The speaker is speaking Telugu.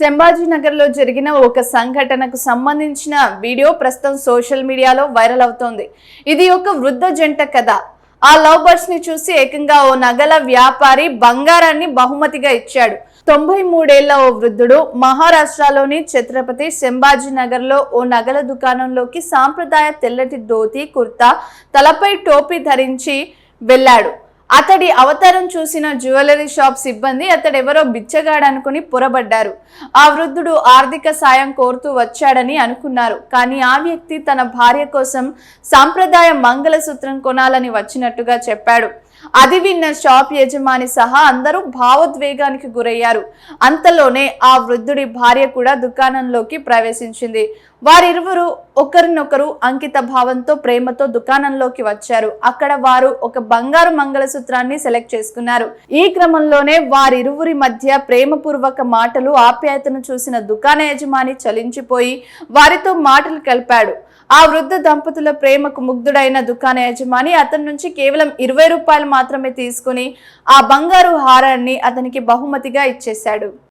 సంభాజీనగర్లో జరిగిన ఒక సంఘటనకు సంబంధించిన వీడియో ప్రస్తుతం సోషల్ మీడియాలో వైరల్ అవుతోంది. ఇది ఒక వృద్ధ జంట కథ. ఆ లవ్ బర్డ్స్ని చూసి ఏకంగా ఓ నగల వ్యాపారి బంగారాన్ని బహుమతిగా ఇచ్చాడు. తొంభై మూడేళ్ళ ఓ వృద్ధుడు మహారాష్ట్రలోని ఛత్రపతి సంభాజీనగర్లో ఓ నగల దుకాణంలోకి సాంప్రదాయ తెల్లటి ధోతి కుర్తా తలపై టోపీ ధరించి వెళ్ళాడు. అతడి అవతారం చూసిన జ్యువెలరీ షాప్ సిబ్బంది అతడెవరో బిచ్చగాడనుకుని పొరబడ్డారు. ఆ వృద్ధుడు ఆర్థిక సాయం కోరుతూ వచ్చాడని అనుకున్నారు. కానీ ఆ వ్యక్తి తన భార్య కోసం సాంప్రదాయ మంగళసూత్రం కొనాలని వచ్చినట్టుగా చెప్పాడు. అది విన్న షాప్ యజమాని సహా అందరూ భావోద్వేగానికి గురయ్యారు. అంతలోనే ఆ వృద్ధుడి భార్య కూడా దుకాణంలోకి ప్రవేశించింది. వారిరువురు ఒకరినొకరు అంకిత భావంతో ప్రేమతో దుకాణంలోకి వచ్చారు. అక్కడ వారు ఒక బంగారు మంగళసూత్రాన్ని సెలెక్ట్ చేసుకున్నారు. ఈ క్రమంలోనే వారిరువురి మధ్య ప్రేమపూర్వక మాటలు ఆప్యాయతను చూసిన దుకాణ యజమాని చలించిపోయి వారితో మాటలు కలిపాడు. ఆ వృద్ధ దంపతుల ప్రేమకు ముగ్ధుడైన దుకాణ యజమాని అతని నుంచి కేవలం ఇరవై రూపాయలు మాత్రమే తీసుకుని ఆ బంగారు హారాన్ని అతనికి బహుమతిగా ఇచ్చేశాడు.